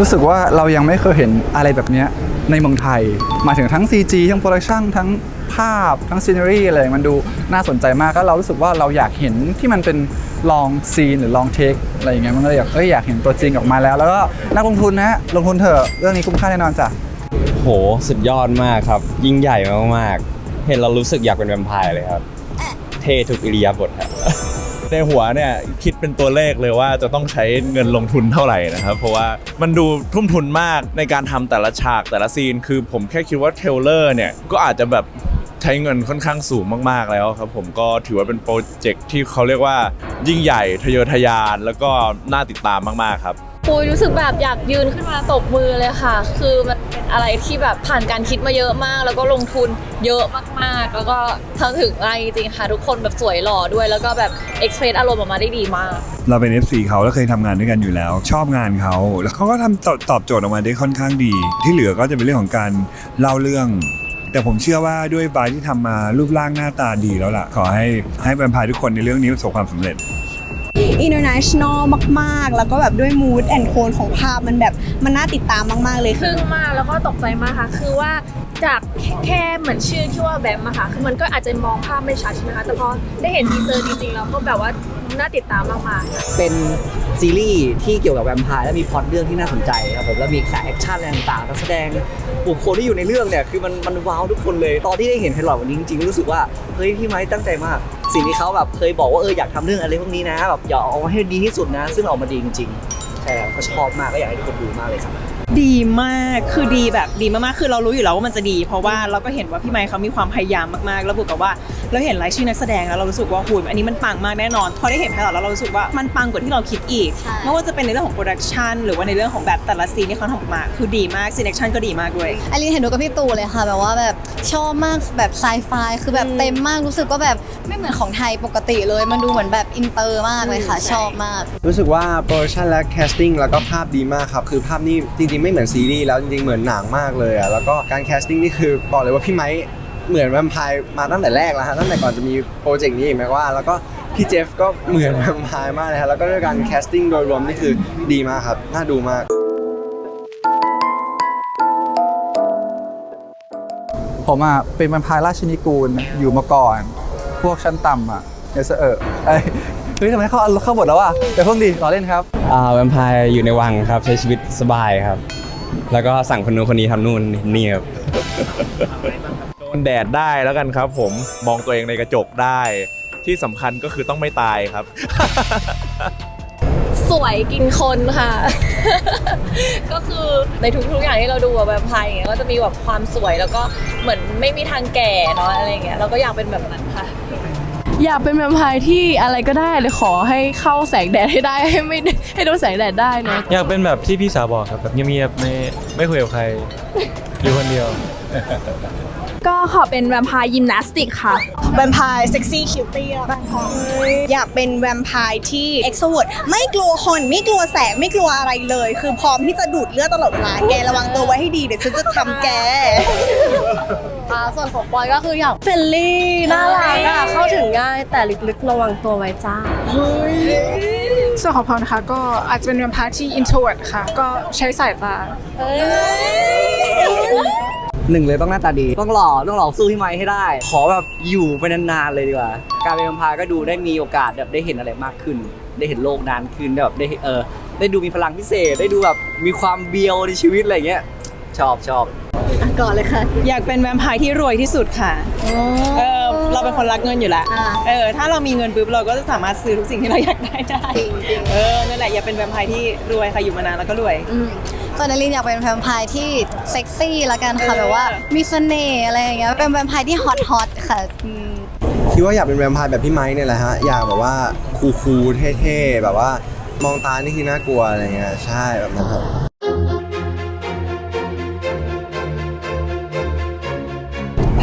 รู้สึกว่าเรายังไม่เคยเห็นอะไรแบบนี้ในเมืองไทย มาถึงทั้ง CG ทั้งโปรดักชั่นทั้งภาพทั้งซีน n รีอะไรมันดูน่าสนใจมากก็เรารู้สึกว่าเราอยากเห็นที่มันเป็นลองซีนหรือลองเทคอะไรอย่างเงี้ยมันก็เลยอยากเอ้ยอยากเห็นตัวจริงออกมาแล้ว แล้วก็นักลงทุนนะฮะลงทุนเถอะเรื่องนี้คุ้มค่าแน่นอนจ้ะโหสุดยอดมากครับ ยิ่งใหญ่มากๆ เห็นเรารู้สึกอยากเป็นแวมไพร์เลยครับ เท่ทุกอิริยาบถครับ ในหัวเนี่ยคิดเป็นตัวเลขเลยว่าจะต้องใช้เงินลงทุนเท่าไหร่นะครับ เพราะว่ามันดูทุ่มทุนมากในการทำแต่ละฉากแต่ละซีน คือผมแค่คิดว่าเทรลเลอร์เนี่ยก็อาจจะแบบใช้เงินค่อนข้างสูงมากๆแล้วครับ ผมก็ถือว่าเป็นโปรเจกต์ที่เขาเรียกว่ายิ่งใหญ่ทะเยอทะยาน แล้วก็น่าติดตามมากๆครับ ปุยรู้สึกแบบอยากยืนขึ้นมาตบมือเลยค่ะ คือมันเป็นอะไรที่แบบผ่านการคิดมาเยอะมาก แล้วก็ลงทุนเยอะมากๆ แล้วก็ทำถึงอะไรจริงค่ะ ทุกคนแบบสวยหล่อด้วย แล้วก็แบบเอ็กเพรสอารมณ์ออกมาได้ดีมาก เราเป็น FC เขาแล้วเคยทำงานด้วยกันอยู่แล้ว ชอบงานเขา แล้วเขาก็ทำตอบตอบโจทย์ออกมาได้ค่อนข้างดี ที่เหลือก็จะเป็นเรื่องของการเล่าเรื่อง แต่ผมเชื่อว่าด้วยบายที่ทำมารูปร่างหน้าตาดีแล้วล่ะ ขอให้ให้แวมไพร์ทุกคนในเรื่องนี้ประสบความสำเร็จ international มากๆ แล้วก็แบบด้วย mood and tone ของภาพมันแบบมันน่าติดตามมากๆเลยทึ่งมากแล้วก็ตกใจมากค่ะ คือว่าจากแค่แค่เหมือนชื่อที่ว่าแบมอะค่ะ คือมันก็อาจจะมองภาพไม่ชัดใช่ไหมคะ แต่พอได้เห็นทีเซอร์จริงๆแล้วก็แบบว่าน่าติดตามมากๆค่ะเป็นซีรีส์ที่เกี่ยวกับแวมไพร์และมีพล็อตเรื่องที่น่าสนใจครับผมแล้วมีฉากแอคชั่นอะไรต่างๆนักแสดงบุคคลที่อยู่ในเรื่องเนี่ยคือมันมันว้าวทุกคนเลย ตอนที่ได้เห็นไพลอตวันนี้จริงๆรู้สึกว่าเฮ้ยพี่ไม้ตั้งใจมาก สิ่งที่เขาแบบเคยบอกว่าเอออยากทำเรื่องอะไรพวกนี้นะแบบอยากเอามาให้ดีที่สุดนะ ซึ่งออกมาดีจริงๆใช่ครับก็ชอบมากก็อยากให้ทุกคนดูมากเลยครับ ดีมากคือดีแบบดีมากๆคือเรารู้อยู่แล้วว่ามันจะดี เพราะว่าเราก็เห็นว่าพี่ไมค์เขามีความพยายามมากๆแล้วบวกกับว่าเราเห็นรายชื่อนักแสดงแล้วเรารู้สึกว่าหูยอันนี้มันปังมากแน่นอนพอได้เห็นไพลอตแล้วเรารู้สึกว่ามันปังกว่าที่เราคิดอีกใช่ไม่ว่าจะเป็นในเรื่องของโปรดักชันหรือว่าในเรื่องของแบบแต่ละซีนที่เขาทำออกมา คือดีมากซีนแอคชั่นก็ดีมากด้วย อลินเห็นดูกับพี่ตู่เลยค่ะ แบบว่าแบบชอบมากแบบไซไฟคือแบบเต็มมากรู้สึกว่าแบบไม่เหมือนของไทยปกติเลย มันดูเหมือนแบบอินเตอร์มากเลยค่ะ ชอบมาก รู้สึกว่าโปรดักชันและแคสติ้งแล้วก็ภาพดีมากครับ คือภาพนี่จริงๆไม่เหมือนซีรีส์แล้วจริงๆเหมือนหนังมากเลยอะแล้วก็การแคสติ้งนี่คือบอกเลยว่าพี่ไม้เหมือนแวมไพร์มาตั้งแต่แรกแล้วฮะตั้งแต่ก่อนจะมีโปรเจกต์นี้อีกไหมว่า แล้วก็พี่เจฟก็เหมือนแวมไพร์มากเลยฮะแล้วก็ด้วยการแคสติ้งโดยรวมนี่คือดีมากครับน่าดูมาก ผมอะเป็นแวมไพร์ราชินีกูลอยู่มาก่อน พวกชั้นต่ำอะเดี๋ยวจะเออ เอ้ยเฮ้ยทำไมเข้าเข้าบทแล้วอะแต่เพิ่งดีต่อเล่นครับอ่าแวมไพร์อยู่ในวังครับใช้ชีวิตสบายครับ แล้วก็สั่งคนนู้นคนนี้ทำนู่นนี่ครับโดนแดดได้แล้วกันครับผมมองตัวเองในกระจกได้ ที่สำคัญก็คือต้องไม่ตายครับ สวยกินคนค่ะ ก็คือในทุกๆอย่างที่เราดูแบบไพร์อย่างเงี้ยก็จะมีแบบความสวยแล้วก็เหมือนไม่มีทางแก่เนาะอะไรเงี้ยเราก็อยากเป็นแบบนั้นค่ะ อยากเป็นแวมไพร์ที่อะไรก็ได้เลยขอให้เข้าแสงแดดให้ได้ให้ไม่ให้โดนแสงแดดได้เนาะอยากเป็นแบบที่พี่สาวบอกครับแบบเงียบๆไม่ไม่คุยกับใคร อยู่คนเดียว ก็ขอเป็นแวมไพร์ยิมนาสติกค่ะ แวมไพร์เซ็กซี่คิวตี้อยากเป็นแวมไพร์ที่เอ็กโซเวิร์ดไม่กลัวคนไม่กลัวแสงไม่กลัวอะไรเลย คือพร้อมที่จะดูดเลือดตลอดเวลาแกระวังตัวไว้ให้ดีเดี๋ยวฉันจะทำแก อ่าส่วนของปอยก็คืออยากเฟรนลี่น่ารักอะเข้าถึงง่ายแต่ลึกๆระวังตัวไว้จ้า ส่วนของพรนะคะก็อาจจะเป็นแวมไพร์ที่ introvert ค่ะ ก็ใช้สายตา หนึ่งเลยต้องหน้าตาดี ต้องหล่อต้องหล่อสู้พี่ไม้ให้ได้ ขอแบบอยู่ไปนานๆเลยดีกว่า การเป็นแวมไพร์ก็ดูได้มีโอกาสแบบได้เห็นอะไรมากขึ้น ได้เห็นโลกนานขึ้นได้แบบได้เออได้ดูมีพลังพิเศษ ได้ดูแบบมีความเบียวในชีวิตอะไรเงี้ยชอบชอบ ก่อนเลยค่ะ อยากเป็นแวมไพร์ที่รวยที่สุดค่ะ เออเราเป็นคนรักเงินอยู่แล้ว อ่าเออ ถ้าเรามีเงินปุ๊บเราก็จะสามารถซื้อทุกสิ่งที่เราอยากได้ได้ จริงๆเออ นั่นแหละอยากเป็นแวมไพร์ที่รวยค่ะอยู่มานานแล้วก็รวย อืมส่วนอลินอยากเป็นแวมไพร์ที่เซ็กซี่ละกันค่ะเออ แบบว่ามีเสน่ห์อะไรอย่างเงี้ยเป็นแวมไพร์ที่ฮอตฮอตค่ะอืมคิดว่าอยากเป็นแวมไพร์แบบพี่ไม้เนี่ยแหละฮะ อยากแบบว่าคูลๆเท่ๆ แบบว่ามองตานี่คือน่ากลัวอะไรเงี้ย ใช่แบบนั้นครับ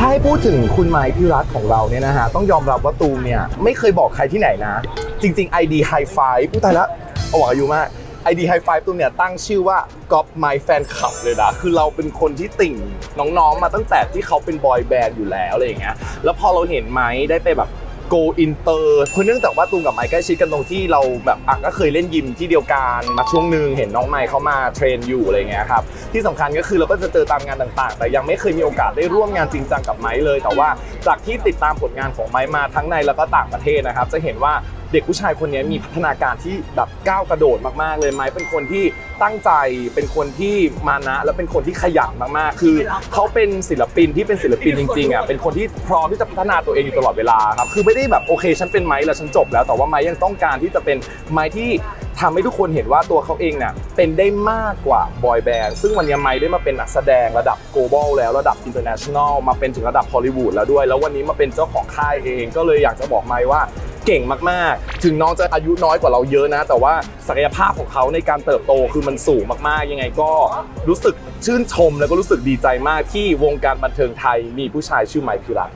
ถ้าให้พูดถึงคุณไม้พี่รักของเราเนี่ยนะฮะต้องยอมรับว่าตูมเนี่ยไม่เคยบอกใครที่ไหนนะ จริงๆ ID High Five ผู้ตายละเอาหวังอายุมาก ID High Five ตูมเนี่ยตั้งชื่อว่าก๊อปไมแฟนคลับเลยนะคือเราเป็นคนที่ติ่งน้องๆมาตั้งแต่ที่เขาเป็นบอยแบนด์อยู่แล้วอะไรอย่างเงี้ยแล้วพอเราเห็นไม้ได้ไปแบบ โกอินเตอร์คือเนื่องจากว่าตูมกับไมค์ใกล้ชิดกันตรงที่เราแบบอะก็เคยเล่นยิมที่เดียวกันมาช่วงหนึ่งเห็นน้องไมค์เขามาเทรนอยู่อะไรเงี้ยครับที่สำคัญก็คือเราก็จะเจอตามงานต่างๆ แต่ยังไม่เคยมีโอกาสได้ร่วมงานจริงจังกับไมค์เลย แต่ว่าจากที่ติดตามผลงานของไมค์มาทั้งในแล้วก็ต่างประเทศนะครับจะเห็นว่า เด็กผู้ชายคนนี้มีพัฒนาการที่แบบก้าวกระโดดมากๆ เลยไมค์เป็นคนที่ตั้งใจเป็นคนที่มานะ และเป็นคนที่ขยันมากๆ คือเขาเป็นศิลปินที่เป็นศิลปินจริงๆอะเป็นคนที่พร้อมที่จะพัฒนาตัวเองอยู่ตลอดเวลาครับคือไม่ได้แบบโอเคฉันเป็นไม้แล้วฉันจบแล้วแต่ว่าไม้ยังต้องการที่จะเป็นไม้ที่ทำให้ทุกคนเห็นว่าตัวเขาเองเนี่ยเป็นได้มากกว่าบอยแบนด์ซึ่งวันนี้ไม้ได้มาเป็นนักแสดงระดับ global แล้วระดับ international มาเป็นถึงระดับฮอลลีวูดแล้วด้วย แล้ววันนี้มาเป็นเจ้าของค่ายเองก็เลยอยากจะบอกไม้ว่า เก่งมากๆ ถึงน้องจะอายุน้อยกว่าเราเยอะนะ แต่ว่าศักยภาพของเขาในการเติบโตคือมันสูงมากๆ ยังไงก็รู้สึกชื่นชมแล้วก็รู้สึกดีใจมากที่วงการบันเทิงไทยมีผู้ชายชื่อไมค์พิรัต